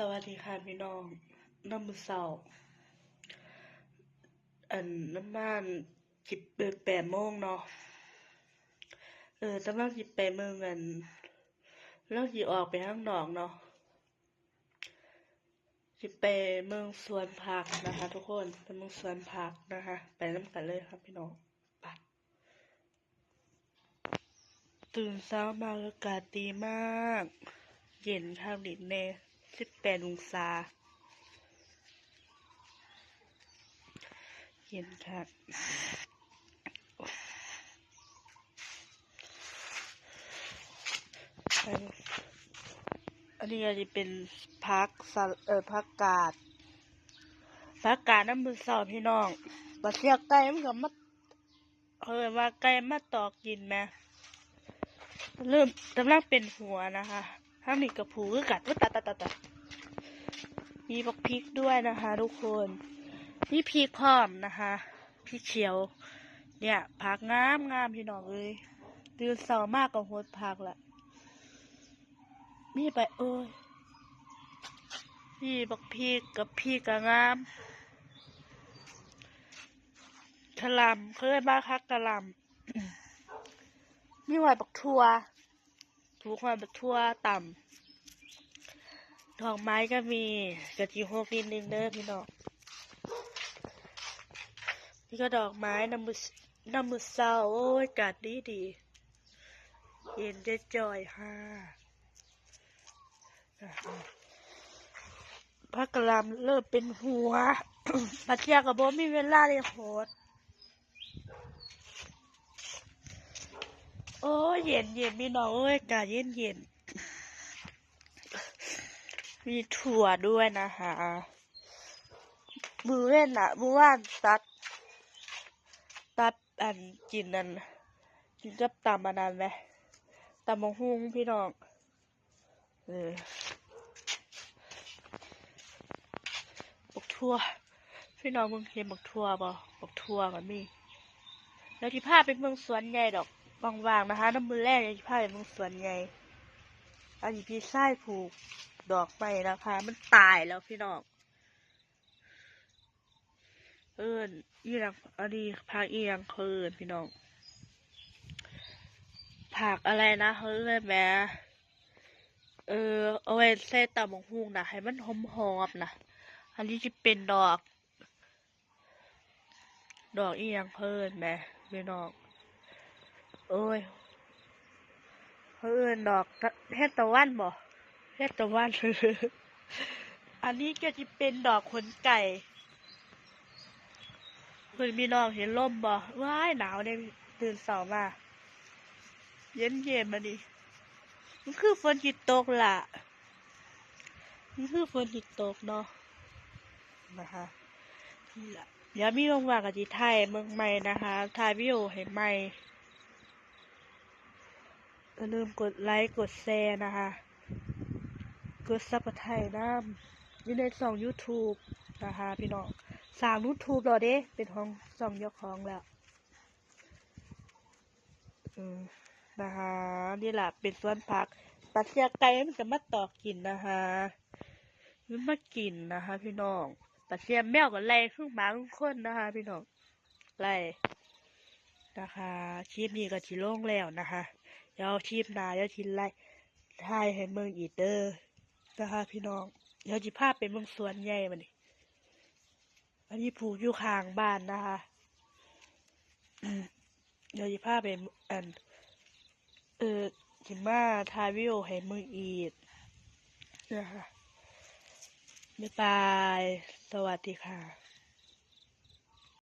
สวัสดีค่ะพี่น้องน้ำมือเสาอันน้ำมันจิบเปิดแปดโมงเนาะเออตำลังจิบไปเมืองกันแล้วจิออกไปข้างนอกเนาะจิไปเมืองสวนผักนะคะ ทุกคนไปเมืองสวนผักนะคะ ไปน้ำกันเลยครับพี่น้องไปตื่นเช้ามาอากาศดีมาก เย็นข้าวดินเน่ สิบแปดองศาเย็นค่ะอันอันนี้ก็จะเป็นพักสลเออพักกาดพักกาดน้ำมือสอบพี่น้องบัดเสียไก่มันก็มาเออว่าไก่มาตอกกินไหมเริ่มกำลังเป็นหัวนะคะ ถ้ามีกระผูก็กัดว่าตัดตัดตัดตัดมีบักพริกด้วยนะคะทุกคนนี่พริกพร้อมนะคะพริกเขียว เนี่ยผักงามงามพี่น้องเลยตื่นเสาร์มากกับโหดผักละมีไปเอ้ยนี่บักพริกกับพริกกะงามกะลำเคยบ้าคักกะลำมีหอยบักทัว ถูกหอยบักทัวต่ำดอกไม้ก็มีกะทิโฮกนิดนึงเด้อพี่น้องนี่ก็ดอกไม้น้ำมือน้ำมือเศร้าโอ้ยอากาดดีดีเย็นจะจอยค่ะพักกะหลำเริ่มเป็นหัวปัจเจียกับโบมีเวลาเลยโหด อ้เย็นเย็นพี่น้องเอ้ยกาเย็นเย็นมีถั่วด้วยนะคะมือเล่นอะมือว่านตัด ตัดอันกินนั่นกินกับตำมานานไหมตำมะฮุงพี่น้องเออบักทั่วพี่น้องมึงเห็นบักทั่วบ่บักทั่วมันมีแล้วที่พาไปเมืองสวนใหญ่ดอก ว่างๆนะคะน้ำมือแรกที่พาไปเมืองสวนใหญ่อันนี้พี่ไส้ผูกดอกไปนะคะ มันตายแล้วพี่น้องเอิญอีหยังอันนี้ผักอีหยังเขาเอิญพี่น้องผักอะไรนะเขาเอิญแม่เออเอาไว้ใส่ตำบักหุ่งนะให้มันหอมหอมๆนะอันนี้จะเป็นดอก ดอกอีหยังเขาเอิญแม่พี่น้อง โอ้ยเขาเอิญดอกตะเทศตะวันบ่เทศตะวัน อันนี้ก็จะเป็นดอกขนไก่เพื่อนพี่น้องเห็นลมบ่ว้ายหนาวเนี่ยตื่นเสาร์มา เย็นเย็นมาดิมันคือฝนจิตตกล่ะ มันคือฝนจิตตกเนาะนะคะนี่ล่ะเดี๋ยวมีว่างกับจีไทยเมืองใหม่นะคะถ่ายวิโอให้ใหม่ อย่าลืมกดไลค์กดแชร์นะคะ กดซับสไครต์น้ำอยู่ในช่อง YouTube นะคะพี่น้องสางยูทูบแล้วเด้ เป็นของสองเจ้าของแล้วอืมนะคะนี่แหละเป็นสวนผัก ปัดเสียไก่มันจะมาตอกกินนะคะมันมากินนะคะ พี่น้องปัดเสียแมวกับไล่ครึ่งหมาครึ่งคนนะคะ พี่น้องไล่นะคะคลิปนี้ก็ทีลงแล้วนะคะ เดี๋ยวคลิปหน้าเดี๋ยวทีไล่ถ่ายให้เมืองอีเดอร์นะคะพี่น้อง เดี๋ยวจีภาพเป็นเมืองสวนใหญ่มาดิอันนี้ผูกอยู่ข้างบ้านนะคะเดี๋ยวจะพาไปอันเออจิมาทายวิวให้มึงอีกนะคะบ๊ายบาย สวัสดีค่ะ